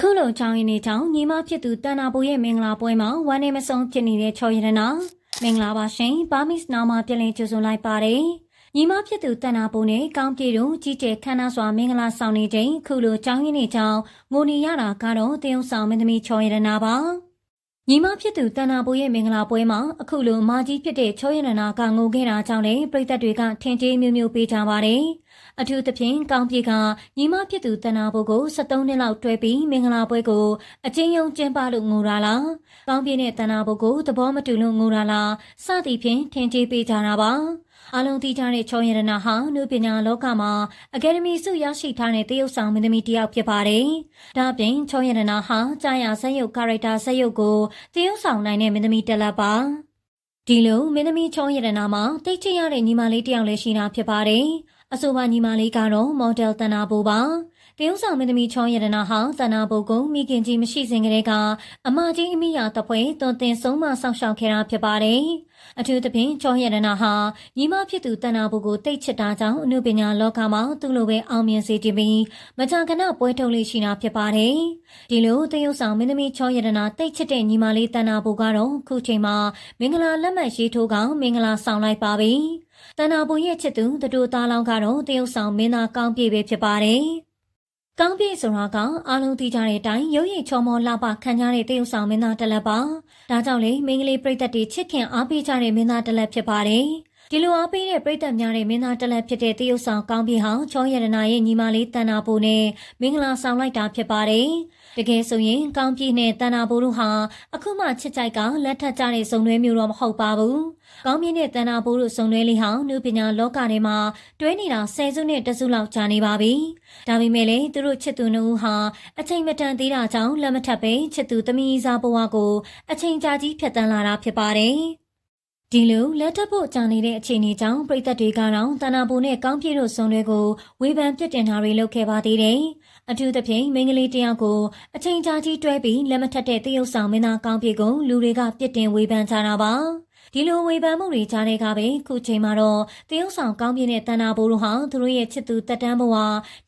အခုလိုချောင်းရင်းနေချောင်းညီမဖြစ်သူတန်နာပူရဲ့မင်္ဂလာပွဲမှာဝမ်းနေမဆုံးဖြစ်နေတဲ့ချော်ရတနာမင်္ဂလာပါရှင်ဘာမစ်နာမပြည့်လင်ကြိုဆိုလိုက်ပါတယ်ညီမဖြစ်သူတန်နာပူနဲ့ကောင်းပြေတို့ကြီးကျယ်ခမ်းနားစွာမင်္ဂလာဆောင်နေချိန်ခုလိုချောင်းရင်းနေချောင်းငိုနေရတာကတော့တယုံဆောင်မင်းသမီးချော်ရတနာပါ ညီမဖြစ်သူတန်နာပူရဲ့မင်္ဂလာပွဲမှာအခုလိုမာကြီးဖြစ်တဲ့ချောရတနာကငိုခဲ့တာကြောင့်လေပြည်သက်တွေကထင်ကြီးမျိုးမျိုးပေးကြပါတယ်အထူးသဖြင့်ကောင်းပြေကညီမဖြစ်သူတဏ္ဍာဘုကို73နှစ်လောက်တွဲပြီးမင်္ဂလာပွဲကိုအချင်းယုံကျင်းပလို့ငိုတာလားကောင်းပြေနဲ့တဏ္ဍာဘုကိုသဘောမတူလို့ငိုတာလားစသည်ဖြင့်ထင်ကြေးပေးကြတာပါ အလုံးသိကြတဲ့ချောရတနာဟာနုပညာလောကမှာအကယ်ဒမီဆုရရှိထားတဲ့တရုတ်ဆောင်မင်းသမီးတစ်ယောက်ဖြစ်ပါတယ်။ဒါ့အပြင်ချောရတနာဟာကြာရဆက်ရုပ်ကာရိုက်တာဆက်ရုပ်ကိုတရုတ်ဆောင်နိုင်တဲ့မင်းသမီးတစ်လက်ပါ။ဒီလိုမင်းသမီးချောရတနာမှာတိတ်ချရတဲ့ညီမလေးတစ်ယောက်လည်းရှိတာဖြစ်ပါတယ်။အဆိုပါညီမလေးကတော့မော်ဒယ်တနာဘူပါ တရုတ်ဆောင်မင်းသမီးချောရတနာဟာတနာဘူကိုမိခင်ကြီးမရှိစဉ်ကတည်းကအမကြီးအမိယာတပွဲတွင်တင်ဆုံးမဆောင်ရှောက်ခဲ့တာဖြစ်ပါတယ်အထူးသဖြင့်ချောရတနာဟာညီမဖြစ်သူတနာဘူကိုတိတ်ချစ်တာကြောင့်အနုပညာလောကမှာသူ့လိုပဲအောင်မြင်စေခြင်းပြီးမကြာခဏပွဲထုတ်လေးရှိတာဖြစ်ပါတယ်ဒီလိုတရုတ်ဆောင်မင်းသမီးချောရတနာတိတ်ချစ်တဲ့ညီမလေးတနာဘူကတော့ခုချိန်မှာမင်္ဂလာလက်မှတ်ရေးထိုးကမင်္ဂလာဆောင်လိုက်ပါပြီတနာပူရဲ့ချစ်သူတတူသားလောင်းကတော့တရုတ်ဆောင်မင်းသားကောင်းပြေပဲဖြစ်ပါတယ်။ ကောင်းပြေဆိုတာကအားလုံးသိကြတဲ့အတိုင်းရုပ်ရည်ချောမောလှပခံကြတဲ့တရုတ်ဆောင်မင်းသားတစ်လက်ပါ။ဒါကြောင့်လေမင်းကလေးပြိသက်တွေချစ်ခင်အားပေးကြတဲ့မင်းသားတစ်လက်ဖြစ်ပါတယ်။ ဒီလိုအားပေးတဲ့ပြိသက်များတဲ့မင်းသားတစ်လက်ဖြစ်တဲ့တရုတ်ဆောင်ကောင်းပြေဟာချောရတနာရဲ့ညီမလေးတန်နာပူနဲ့မင်္ဂလာဆောင်လိုက်တာဖြစ်ပါတယ်။တကယ်ဆိုရင်ကောင်းပြေနဲ့တန်နာပူတို့ဟာအခုမှချစ်ကြိုက်ကလက်ထပ်ကြတဲ့ဇုံတွဲမျိုးတော့မဟုတ်ပါဘူး။ကောင်းပြေနဲ့တန်နာပူတို့ဇုံတွဲလေးဟာနုပညာလောကထဲမှာတွဲနေတာဆယ်စုနှစ်တစုလောက်ကြာနေပါပြီ။ဒါပေမဲ့လည်းသူတို့ချစ်သူနှစ်ဦးဟာအချိန်မတန်သေးတာကြောင့်လက်မထပ်ပဲချစ်သူသမီးစားဘဝကိုအချိန်ကြာကြီးဖြတ်တန်းလာတာဖြစ်ပါတယ်။ ဒီလိုလက်ထပ်ဖို့ကြာနေတဲ့အခြေအနေကြောင့်ပြည်သက်တွေကတော့တနာပူနဲ့ကောင်းပြေတို့စုံတွေကိုဝေဖန်ပြစ်တင်တာတွေလုပ်ခဲ့ပါသေးတယ်။အထူးသဖြင့်မိန်းကလေးတယောက်ကိုအချိန်ကြာကြီးတွဲပြီးလက်မထက်တဲ့တရုတ်ဆောင်မင်းသားကောင်းပြေကိုလူတွေကပြစ်တင်ဝေဖန်ကြတာပါ။ဒီလိုဝေဖန်မှုတွေကြားတဲ့ကပဲခုချိန်မှာတော့တရုတ်ဆောင်ကောင်းပြင်းတဲ့တန်နာဘိုးတို့ဟာသူတို့ရဲ့ချစ်သူတက်တန်းဘဝ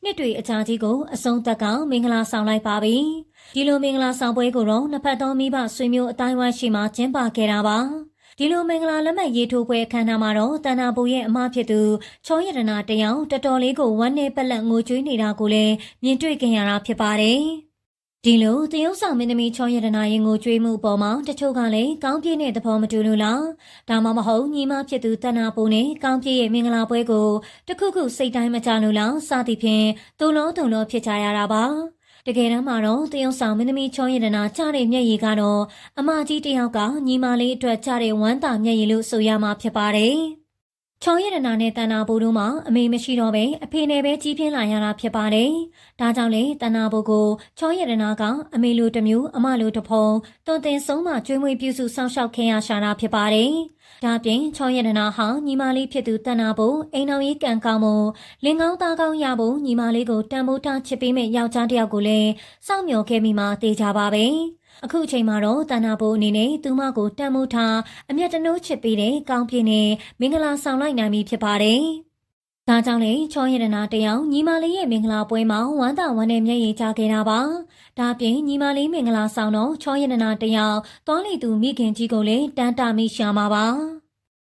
နှစ်တွေအကြာကြီးကိုအဆုံးသက်ကမင်္ဂလာဆောင်လိုက်ပါပြီ။ဒီလိုမင်္ဂလာဆောင်ပွဲကိုတော့နှစ်ဖက်သောမိဘဆွေမျိုးအတိုင်းဝိုင်းရှိမှကျင်းပခဲ့တာပါ။ ဒီလိုမင်္ဂလာလက်မှတ်ရေးထိုးပွဲအခမ်းအနားမှာတော့တန်နာပူရဲ့အမဖြစ်သူချောရတနာတယောက်တော်တော်လေးကိုဝမ်းနဲ့ပက်လက်ငိုကြွေးနေတာကိုလည်းမြင်တွေ့ကြရတာဖြစ်ပါတယ်။ဒီလိုတရုတ်ဆောင်မင်းသမီးချောရတနာရင်ကိုကြွေးမှုအပေါ်မှာတချို့ကလည်းကောင်းပြည့်တဲ့သဘောမတူလို့လားဒါမှမဟုတ်ညီမဖြစ်သူတဏ္ဍာပူနဲ့ကောင်းပြည့်ရဲ့မင်္ဂလာပွဲကိုတခုခုစိတ်တိုင်းမကြလို့လားစသည်ဖြင့်တူလုံးတုံလုံးဖြစ်ကြရတာပါ တကယ်တမ်းမှာတော့တရုတ်ဆောင်မင်းသမီးချောရတနာကြားတဲ့မျက်ရည်ကတော့အမကြီးတယောက်ကညီမလေးအတွက်ကြားတဲ့ဝမ်းသာမျက်ရည်လို့ဆိုရမှာဖြစ်ပါတယ်။ ချောရတနာနဲ့တန်နာဘိုးတို့မှာအမေမရှိတော့ပဲအဖေနဲ့ပဲကြီးပြင်းလာရတာဖြစ်ပါတယ်။ဒါကြောင့်လေတန်နာဘိုးကိုချောရတနာကအမေလိုတစ်မျိုးအမလိုတစ်ဖုံတွန်တင်ဆုံးမှကျွေးမွေးပြုစုစောင့်ရှောက်ခင်ရရှာတာဖြစ်ပါတယ်။ဒါပြင်ချောရတနာဟာညီမလေးဖြစ်သူတန်နာဖို့အိမ်တော်ကြီးကံကောင်းမှုလင်ကောင်းသားကောင်းရဖို့ညီမလေးကိုတန်ဖိုးထားချစ်ပေးမဲ့ယောက်ျားတစ်ယောက်ကိုလည်းစောင့်မျှော်ခဲ့မိမှတေချာပါပဲ အခုအချိန်မှာတော့တန်နာဖို့အနေနဲ့သူမကိုတန်မိုးထားအမျက်တနိုးချစ်ပေးတဲ့ကောင်းပြင်းနဲ့မင်္ဂလာဆောင်လိုက်နိုင်ပြီဖြစ်ပါတယ်။ဒါကြောင့်လေချောရတနာတယောက်ညီမလေးရဲ့မင်္ဂလာပွဲမှာဝမ်းသာဝမ်းနဲ့မျက်ရည်ကျခဲ့တာပါ။ဒါပြင်ညီမလေးမင်္ဂလာဆောင်တော့ချောရတနာတယောက်သွားလီသူမိခင်ကြီးကိုလည်းတန်းတာမိရှာမှာပါ။